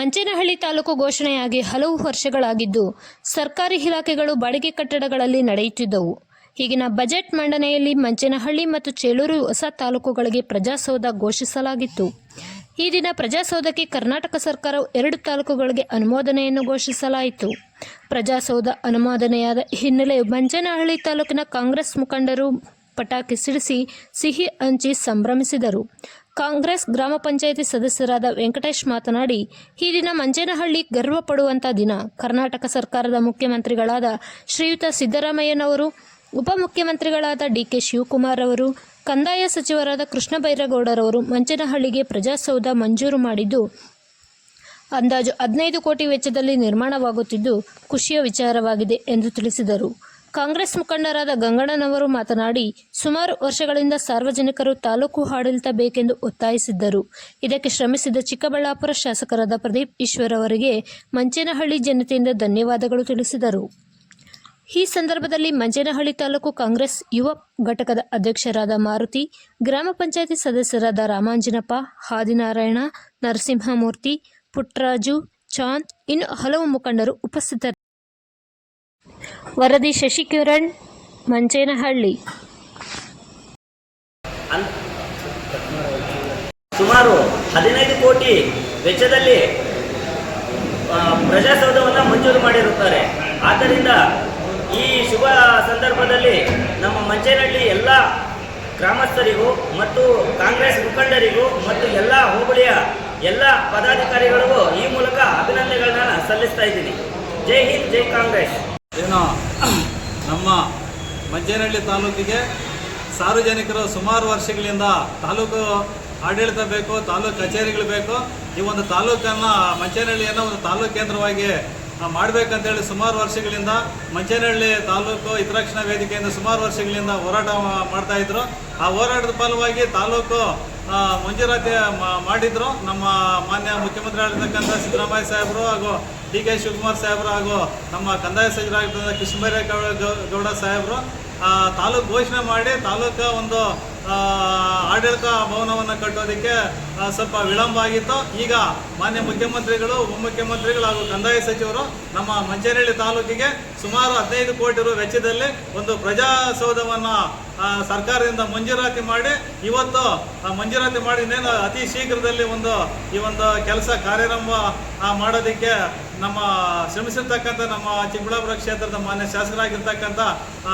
ಮಂಚೇನಹಳ್ಳಿ ತಾಲೂಕು ಘೋಷಣೆಯಾಗಿ ಹಲವು ವರ್ಷಗಳಾಗಿದ್ದು, ಸರ್ಕಾರಿ ಇಲಾಖೆಗಳು ಬಾಡಿಗೆ ಕಟ್ಟಡಗಳಲ್ಲಿ ನಡೆಯುತ್ತಿದ್ದವು. ಈಗಿನ ಬಜೆಟ್ ಮಂಡನೆಯಲ್ಲಿ ಮಂಚೇನಹಳ್ಳಿ ಮತ್ತು ಚೇಳೂರು ಹೊಸ ತಾಲೂಕುಗಳಿಗೆ ಪ್ರಜಾಸೌಧ ಘೋಷಿಸಲಾಗಿತ್ತು. ಈ ದಿನ ಪ್ರಜಾಸೌಧಕ್ಕೆ ಕರ್ನಾಟಕ ಸರ್ಕಾರವು ಎರಡು ತಾಲೂಕುಗಳಿಗೆ ಅನುಮೋದನೆಯನ್ನು ಘೋಷಿಸಲಾಯಿತು. ಪ್ರಜಾಸೌಧ ಅನುಮೋದನೆಯಾದ ಹಿನ್ನೆಲೆ ಮಂಚೇನಹಳ್ಳಿ ತಾಲೂಕಿನ ಕಾಂಗ್ರೆಸ್ ಮುಖಂಡರು ಪಟಾಕಿ ಸಿಡಿಸಿ ಸಿಹಿ ಹಂಚಿ ಸಂಭ್ರಮಿಸಿದರು. ಕಾಂಗ್ರೆಸ್ ಗ್ರಾಮ ಪಂಚಾಯಿತಿ ಸದಸ್ಯರಾದ ವೆಂಕಟೇಶ್ ಮಾತನಾಡಿ, ಈ ದಿನ ಮಂಜೇನಹಳ್ಳಿ ಗರ್ವ ಪಡುವಂಥ ದಿನ. ಕರ್ನಾಟಕ ಸರ್ಕಾರದ ಮುಖ್ಯಮಂತ್ರಿಗಳಾದ ಶ್ರೀಯುತ ಸಿದ್ದರಾಮಯ್ಯನವರು, ಉಪಮುಖ್ಯಮಂತ್ರಿಗಳಾದ ಡಿ ಕೆ ಶಿವಕುಮಾರ್ ಅವರು, ಕಂದಾಯ ಸಚಿವರಾದ ಕೃಷ್ಣ ಬೈರೇಗೌಡರವರು ಮಂಚೇನಹಳ್ಳಿಗೆ ಪ್ರಜಾಸೌಧ ಮಂಜೂರು ಮಾಡಿದ್ದು, ಅಂದಾಜು ಹದಿನೈದು ಕೋಟಿ ವೆಚ್ಚದಲ್ಲಿ ನಿರ್ಮಾಣವಾಗುತ್ತಿದ್ದು, ಖುಷಿಯ ವಿಚಾರವಾಗಿದೆ ಎಂದು ತಿಳಿಸಿದರು. ಕಾಂಗ್ರೆಸ್ ಮುಖಂಡರಾದ ಗಂಗಣ್ಣನವರು ಮಾತನಾಡಿ, ಸುಮಾರು ವರ್ಷಗಳಿಂದ ಸಾರ್ವಜನಿಕರು ತಾಲೂಕು ಆಡಳಿತ ಬೇಕೆಂದು ಒತ್ತಾಯಿಸಿದ್ದರು. ಇದಕ್ಕೆ ಶ್ರಮಿಸಿದ ಚಿಕ್ಕಬಳ್ಳಾಪುರ ಶಾಸಕರಾದ ಪ್ರದೀಪ್ ಈಶ್ವರ್ ಅವರಿಗೆ ಮಂಚೇನಹಳ್ಳಿ ಜನತೆಯಿಂದ ಧನ್ಯವಾದಗಳು ತಿಳಿಸಿದರು. ಈ ಸಂದರ್ಭದಲ್ಲಿ ಮಂಜೇನಹಳ್ಳಿ ತಾಲೂಕು ಕಾಂಗ್ರೆಸ್ ಯುವ ಘಟಕದ ಅಧ್ಯಕ್ಷರಾದ ಮಾರುತಿ, ಗ್ರಾಮ ಪಂಚಾಯತಿ ಸದಸ್ಯರಾದ ರಾಮಾಂಜನಪ್ಪ ಹಾದಿನಾರಾಯಣ ನರಸಿಂಹಮೂರ್ತಿ ಪುಟ್ಟರಾಜು ಚಾಂದ್, ಇನ್ನು ಹಲವು ಮುಖಂಡರು ಉಪಸ್ಥಿತರು ವರದಿ ಶಶಿಕಿರಣ್ ಮಂಚೇನಹಳ್ಳಿ ಸುಮಾರು ಹದಿನೈದು ಕೋಟಿ ವೆಚ್ಚದಲ್ಲಿ ಪ್ರಜಾಸೌಧವನ್ನು ಮಂಜೂರು ಮಾಡಿರುತ್ತಾರೆ. ಆದ್ದರಿಂದ ಈ ಶುಭ ಸಂದರ್ಭದಲ್ಲಿ ನಮ್ಮ ಮಂಚೇನಹಳ್ಳಿ ಎಲ್ಲ ಗ್ರಾಮಸ್ಥರಿಗೂ ಮತ್ತು ಕಾಂಗ್ರೆಸ್ ಮುಖಂಡರಿಗೂ ಮತ್ತು ಎಲ್ಲ ಹೋಬಳಿಯ ಎಲ್ಲ ಪದಾಧಿಕಾರಿಗಳಿಗೂ ಈ ಮೂಲಕ ಅಭಿನಂದನೆಗಳನ್ನ ಸಲ್ಲಿಸ್ತಾ ಇದ್ದೀನಿ. ಜೈ ಹಿಂದ್, ಜೈ ಕಾಂಗ್ರೆಸ್. ಏನೋ ನಮ್ಮ ಮಂಜೇನಹಳ್ಳಿ ತಾಲೂಕಿಗೆ ಸಾರ್ವಜನಿಕರು ಸುಮಾರು ವರ್ಷಗಳಿಂದ ತಾಲೂಕು ಆಡಳಿತ ಬೇಕು, ತಾಲೂಕು ಕಚೇರಿಗಳು ಬೇಕು, ಈ ಒಂದು ತಾಲೂಕನ್ನು ಮಂಚೇನಹಳ್ಳಿಯನ್ನು ಒಂದು ತಾಲೂಕು ಕೇಂದ್ರವಾಗಿ ಮಾಡಬೇಕಂತೇಳಿ ಸುಮಾರು ವರ್ಷಗಳಿಂದ ಮಂಚೇನಹಳ್ಳಿ ತಾಲೂಕು ಹಿತರಕ್ಷಣಾ ವೇದಿಕೆಯಿಂದ ಸುಮಾರು ವರ್ಷಗಳಿಂದ ಹೋರಾಟ ಮಾಡ್ತಾಯಿದ್ರು ಆ ಹೋರಾಟದ ಫಲವಾಗಿ ತಾಲೂಕು ಮಂಜೂರಾತಿ ಮಾಡಿದ್ರು. ನಮ್ಮ ಮಾನ್ಯ ಮುಖ್ಯಮಂತ್ರಿ ಆಗಿರ್ತಕ್ಕಂಥ ಸಿದ್ದರಾಮಯ್ಯ ಸಾಹೇಬರು ಹಾಗೂ ಡಿ ಕೆ ಶಿವಕುಮಾರ್ ಸಾಹೇಬರು ಹಾಗೂ ನಮ್ಮ ಕಂದಾಯ ಸಚಿವರಾಗಿರ್ತಕ್ಕಂಥ ಕೃಷ್ಣಬೈರೇಗೌಡ ಗೌಡ ಸಾಹೇಬರು ತಾಲೂಕು ಘೋಷಣೆ ಮಾಡಿ ತಾಲೂಕು ಒಂದು ಆಡಳಿತ ಭವನವನ್ನು ಕಟ್ಟೋದಕ್ಕೆ ಸ್ವಲ್ಪ ವಿಳಂಬ ಆಗಿತ್ತು. ಈಗ ಮಾನ್ಯ ಮುಖ್ಯಮಂತ್ರಿಗಳು, ಉಪಮುಖ್ಯಮಂತ್ರಿಗಳು ಹಾಗೂ ಕಂದಾಯ ಸಚಿವರು ನಮ್ಮ ಮಂಚೇನಹಳ್ಳಿ ತಾಲೂಕಿಗೆ ಸುಮಾರು ಹದಿನೈದು ಕೋಟಿ ರು ವೆಚ್ಚದಲ್ಲಿ ಒಂದು ಪ್ರಜಾಸೌಧವನ್ನು ಸರ್ಕಾರದಿಂದ ಮಂಜೂರಾತಿ ಮಾಡಿ, ಇವತ್ತು ಮಂಜೂರಾತಿ ಮಾಡಿ ಇನ್ನೇನು ಅತಿ ಶೀಘ್ರದಲ್ಲಿ ಒಂದು ಈ ಒಂದು ಕೆಲಸ ಕಾರ್ಯಾರಂಭ ಮಾಡೋದಕ್ಕೆ ನಮ್ಮ ಶ್ರಮಿಸಿರ್ತಕ್ಕಂಥ ನಮ್ಮ ಚಿಕ್ಕಬಳ್ಳಾಪುರ ಕ್ಷೇತ್ರದ ಮಾನ್ಯ ಶಾಸಕರಾಗಿರ್ತಕ್ಕಂಥ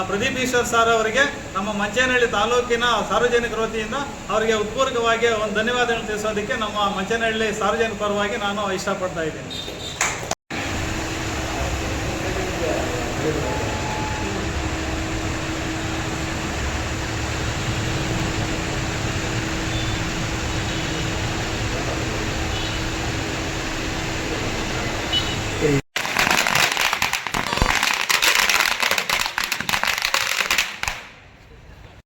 ಪ್ರದೀಪ್ ಈಶ್ವರ್ ಸರ್ ಅವರಿಗೆ, ನಮ್ಮ ಮಂಚೇನಹಳ್ಳಿ ತಾಲೂಕಿನ ಸಾರ್ವಜನಿಕರ ವತಿಯಿಂದ ಅವರಿಗೆ ಉತ್ಪೂರ್ವಕವಾಗಿ ಒಂದು ಧನ್ಯವಾದಗಳನ್ನು ತಿಳಿಸೋದಕ್ಕೆ ನಮ್ಮ ಮಂಚೇನಹಳ್ಳಿ ಸಾರ್ವಜನಿಕ ಪರವಾಗಿ ನಾನು ಇಷ್ಟಪಡ್ತಾ ಇದ್ದೀನಿ.